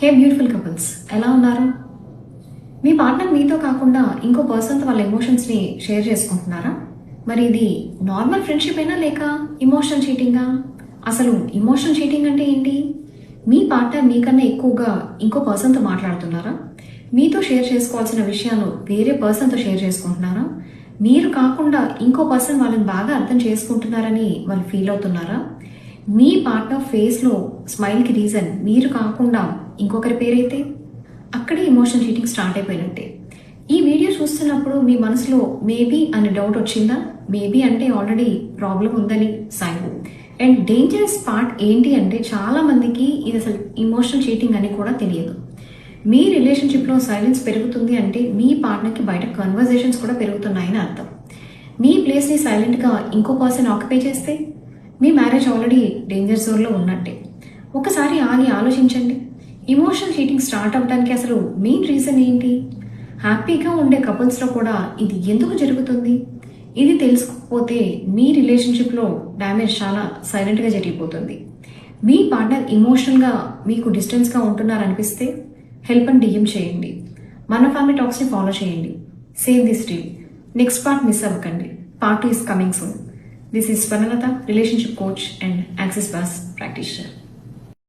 హే beautiful couples ఎలా ఉన్నారు? మీ partner మీతో కాకుండా ఇంకో పర్సన్తో వాళ్ళ ఎమోషన్స్ని షేర్ చేసుకుంటున్నారా? మరి ఇది నార్మల్ ఫ్రెండ్షిప్ అయినా లేక ఇమోషనల్ చీటింగా అసలు ఇమోషనల్ చీటింగ్ అంటే ఏంటి? మీ పార్ట్నర్ మీకన్నా ఎక్కువగా ఇంకో పర్సన్తో మాట్లాడుతున్నారా? మీతో షేర్ చేసుకోవాల్సిన విషయాలు వేరే పర్సన్తో షేర్ చేసుకుంటున్నారా? మీరు కాకుండా ఇంకో పర్సన్ వాళ్ళని బాగా అర్థం చేసుకుంటున్నారని వాళ్ళు ఫీల్ అవుతున్నారా? మీ పార్ట్నర్ ఫేస్లో స్మైల్కి రీజన్ మీరు కాకుండా ఇంకొకరి పేరైతే? అక్కడే ఎమోషనల్ చీటింగ్ స్టార్ట్ అయిపోయినట్టే. ఈ వీడియో చూస్తున్నప్పుడు మీ మనసులో మేబీ అనే డౌట్ వచ్చిందా? మేబీ అంటే ఆల్రెడీ ప్రాబ్లం ఉందని సైన్ అండ్ డేంజరస్ పార్ట్ ఏంటి అంటే చాలామందికి ఇది అసలు ఇమోషనల్ చీటింగ్ అని కూడా తెలియదు. మీ రిలేషన్షిప్లో సైలెన్స్ పెరుగుతుంది అంటే మీ పార్ట్నర్కి బయట కన్వర్జేషన్స్ కూడా పెరుగుతున్నాయని అర్థం. మీ ప్లేస్ని సైలెంట్గా ఇంకో పర్సన్ ఆక్యుపై చేస్తే? మీ మ్యారేజ్ ఆల్రెడీ డేంజర్ జోన్లో ఉన్నట్టే. ఒకసారి ఆగి ఆలోచించండి. ఇమోషనల్ హీటింగ్ స్టార్ట్ అవ్వడానికి అసలు మెయిన్ రీజన్ ఏంటి? హ్యాపీగా ఉండే కపుల్స్లో కూడా ఇది ఎందుకు జరుగుతుంది? ఇది తెలుసుకోకపోతే మీ రిలేషన్షిప్లో డ్యామేజ్ చాలా సైలెంట్గా జరిగిపోతుంది. మీ పార్ట్నర్ ఇమోషనల్గా మీకు డిస్టెన్స్గా ఉంటున్నారనిపిస్తే హెల్ప్ అండ్ డిఎం చేయండి. మన ఫ్యామిలీ టాక్స్ని ఫాలో చేయండి. Save this dream next part miss అవ్వకండి. Part is coming soon This is Pranagata, relationship coach and Access Bus practitioner.